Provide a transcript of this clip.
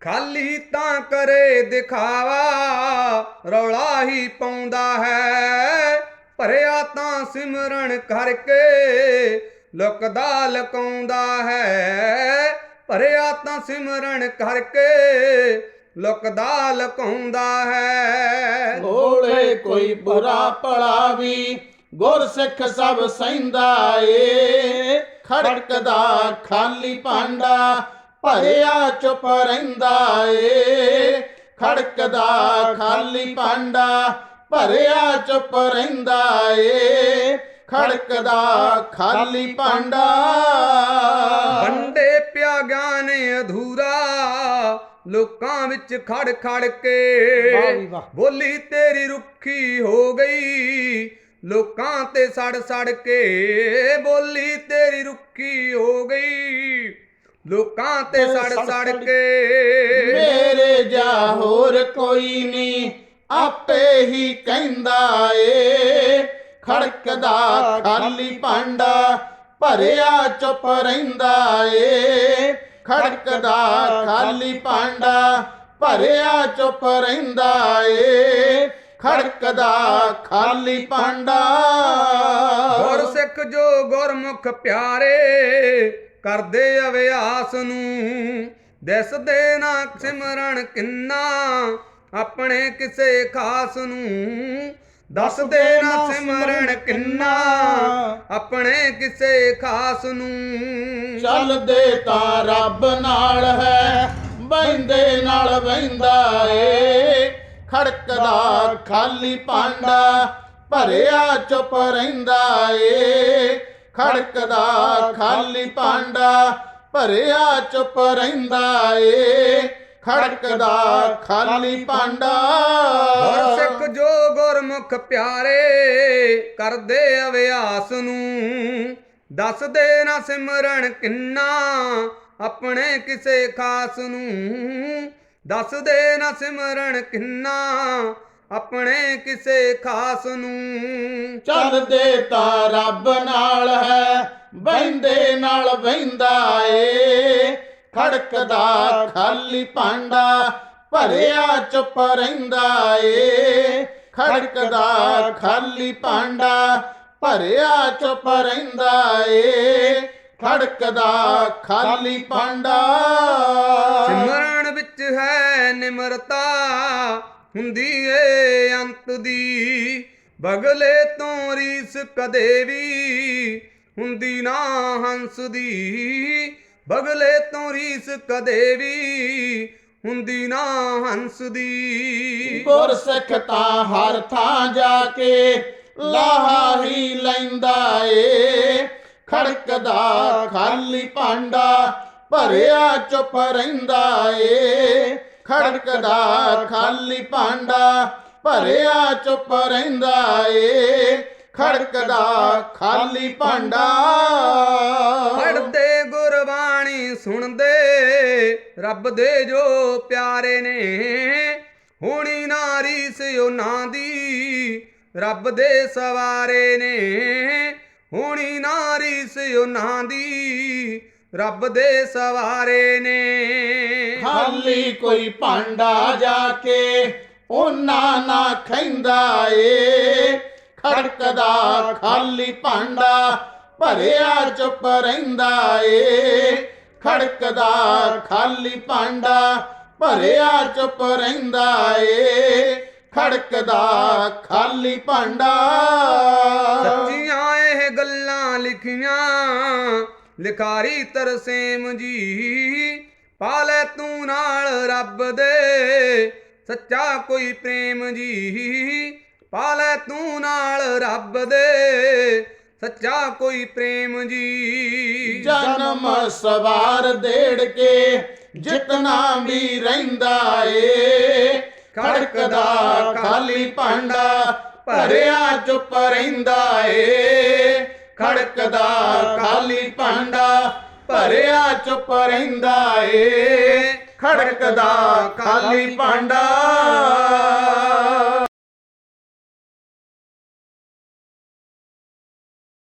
ਖਾਲੀ ਤਾਂ ਕਰੇ ਦਿਖਾਵਾ, ਰੌਲਾ ਹੀ ਪਾਉਂਦਾ ਹੈ। ਭਰਿਆ ਤਾਂ ਸਿਮਰਨ ਕਰਕੇ ਲੁਕਦਾ ਲਕਾਉਂਦਾ ਹੈ। ਭਰਿਆ ਤਾਂ ਸਿਮਰਨ ਕਰਕੇ ਲੁਕਦਾ ਲਕਾਉਂਦਾ ਹੈ। ਹੋਲੇ ਕੋਈ ਬੁਰਾ ਭਲਾ ਵੀ ਗੁਰਸਿੱਖ ਸਭ ਸਹਿੰਦਾ ਏ। ਖੜਕਦਾ ਖਾਲੀ ਭਾਂਡਾ ਭਰਿਆ ਚੁੱਪ ਰਹਿੰਦਾ ਏ। ਖੜਕਦਾ ਖਾਲੀ ਭਾਂਡਾ ਭਰਿਆ ਚੁੱਪ ਰਹਿੰਦਾ ਏ। ਖੜਕਦਾ ਖਾਲੀ ਭਾਂਡਾ। ਵੰਡੇ ਪਿਆ ਗਿਆਨ ਅਧੂਰਾ ਲੋਕਾਂ ਵਿੱਚ ਖੜ ਖੜ ਕੇ। ਬੋਲੀ ਤੇਰੀ ਰੁੱਖੀ ਹੋ ਗਈ ਲੋਕਾਂ ਤੇ ਸੜ ਸੜ ਕੇ। ਬੋਲੀ ਤੇਰੀ ਰੁੱਖੀ ਹੋ ਲੋਕਾਂ ਤੇ ਸੜ ਸੜ ਕੇ ਮੇਰੇ ਜਾ ਹੋਰ ਕੋਈ ਨਹੀਂ ਆਪੇ ਹੀ ਕਹਿੰਦਾ ਏ। ਖੜਕਦਾ ਖਾਲੀ ਭਾਂਡਾ ਭਰਿਆ ਚੁੱਪ ਰਹਿੰਦਾ ਏ। ਖੜਕਦਾ ਖਾਲੀ ਭਾਂਡਾ ਭਰਿਆ ਚੁੱਪ ਰਹਿੰਦਾ ਏ। ਖੜਕਦਾ ਖਾਲੀ ਭਾਂਡਾ। ਗੁਰਸਿੱਖ ਜੋ ਗੁਰਮੁਖ ਪਿਆਰੇ ਕਰਦੇ ਅਭਿਆਸ ਨੂੰ। ਦਿਸਦੇ ਨਾ ਸਿਮਰਨ ਕਿੰਨਾ ਆਪਣੇ ਕਿਸੇ ਖਾਸ ਨੂੰ। ਦੱਸਦੇ ਨਾ ਸਿਮਰਨ ਕਿੰਨਾ ਆਪਣੇ ਕਿਸੇ ਖਾਸ ਨੂੰ। ਚੱਲਦੇ ਤਾਂ ਰੱਬ ਨਾਲ ਹੈ ਬੈਂਦੇ ਨਾਲ ਬੈਂਦਾ ਏ। ਖੜਕਦਾ ਖਾਲੀ ਭਾਂਡਾ ਭਰਿਆ ਚੁੱਪ ਰਹਿੰਦਾ ਏ। ਖੜਕਦਾ, ਖਾਲੀ ਭਾਂਡਾ ਭਰਿਆ ਚੁੱਪ ਰਹਿੰਦਾ ਏ। ਖੜਕਦਾ, ਖਾਲੀ ਭਾਂਡਾ। ਗੁਰਸਿੱਖ ਜੋ ਗੁਰਮੁਖ ਪਿਆਰੇ ਕਰਦੇ ਅਭਿਆਸ ਨੂੰ। ਦੱਸਦੇ ਨਾ ਸਿਮਰਨ ਕਿੰਨਾ ਆਪਣੇ ਕਿਸੇ ਖਾਸ ਨੂੰ। ਦੱਸਦੇ ਨਾ ਸਿਮਰਨ ਕਿੰਨਾ ਆਪਣੇ ਕਿਸੇ ਖਾਸ ਨੂੰ। ਚੱਲਦੇ ਤਾਂ ਰੱਬ ਨਾਲ ਹੈ ਬੈਂਦੇ ਨਾਲ ਬੈਂਦਾ ਏ। ਖੜਕਦਾ ਖਾਲੀ ਭਾਂਡਾ ਭਰਿਆ ਚੁੱਪ ਰਹਿੰਦਾ ਏ। ਖੜਕਦਾ ਖਾਲੀ ਭਾਂਡਾ ਭਰਿਆ ਚੁੱਪ ਰਹਿੰਦਾ ਏ। ਖੜਕਦਾ ਖਾਲੀ ਭਾਂਡਾ ਸਿਮਰਨ ਵਿੱਚ ਹੈ ਨਿਮਰਤਾ। ਹੁੰਦੀ ਏ ਅੰਤ ਦੀ। ਬਗਲੇ ਤੋਂ ਰੀਸ ਕਦੇ ਵੀ ਹੁੰਦੀ ਨਾ ਹੰਸ ਦੀ। ਬਗਲੇ ਤੋਂ ਰੀਸ ਕਦੇ ਵੀ ਹੁੰਦੀ ਨਾ ਹੰਸ ਦੀ। ਗੁਰਸਿੱਖ ਤਾਂ ਹਰ ਥਾਂ ਜਾ ਕੇ ਲਾਹਾ ਹੀ ਲੈਂਦਾ ਏ। ਖੜਕਦਾ, ਖਾਲੀ ਭਾਂਡਾ ਭਰਿਆ ਚੁੱਪ ਰਹਿੰਦਾ ਏ। ਖੜਕਦਾ, ਖਾਲੀ ਭਾਂਡਾ ਭਰਿਆ ਚੁੱਪ ਰਹਿੰਦਾ ਏ। ਖੜਕਦਾ, ਖਾਲੀ ਭਾਂਡਾ। ਪੜਦੇ ਗੁਰਬਾਣੀ ਸੁਣਦੇ, ਰੱਬ ਦੇ ਜੋ ਪਿਆਰੇ ਨੇ। ਹੋਣੀ ਨਾ ਰੀਸ ਉਹਨਾਂ ਦੀ ਰੱਬ ਦੇ ਸਵਾਰੇ ਨੇ। ਹੋਣੀ ਨਾ ਰੀਸ ਉਹਨਾਂ ਦੀ ਰੱਬ ਦੇ ਸਵਾਰੇ ਨੇ। ਖਾਲੀ ਕੋਈ ਭਾਂਡਾ ਜਾ ਕੇ ਉਹਨਾਂ ਨਾ ਖੈਂਦਾ ਏ। ਖੜਕਦਾ ਖਾਲੀ ਭਾਂਡਾ ਭਰਿਆ ਚੁੱਪ ਰਹਿੰਦਾ ਏ। ਖੜਕਦਾ ਖਾਲੀ ਭਾਂਡਾ ਭਰਿਆ ਚੁੱਪ ਰਹਿੰਦਾ ਏ। ਖੜਕਦਾ ਖਾਲੀ ਭਾਂਡਾ। ਸੱਚੀਆਂ ਇਹ ਗੱਲਾਂ ਲਿਖੀਆਂ ਲਿਖਾਰੀ ਤਰਸੇਮ ਜੀ, ਪਾਲੇ ਤੂੰ ਨਾਲ ਰੱਬ ਦੇ। ਸੱਚਾ ਕੋਈ ਪ੍ਰੇਮ ਜੀ, ਪਾਲੇ ਤੂੰ ਨਾਲ ਰੱਬ ਦੇ। ਸੱਚਾ ਕੋਈ ਪ੍ਰੇਮ ਜੀ। ਜਨਮ ਸਵਾਰ ਦੇੜ ਕੇ ਜਿਤਨਾ ਵੀ ਰਹਿੰਦਾ ਏ। ਖੜਕਦਾ ਖਾਲੀ ਭਾਂਡਾ ਭਰਿਆ ਚੁੱਪ ਰਹਿੰਦਾ ਏ। ਖੜਕਦਾ ਖਾਲੀ ਭਾਂਡਾ ਭਰਿਆ ਚੁੱਪ ਰਹਿੰਦਾ ਏ। ਖੜਕਦਾ ਖਾਲੀ ਭਾਂਡਾ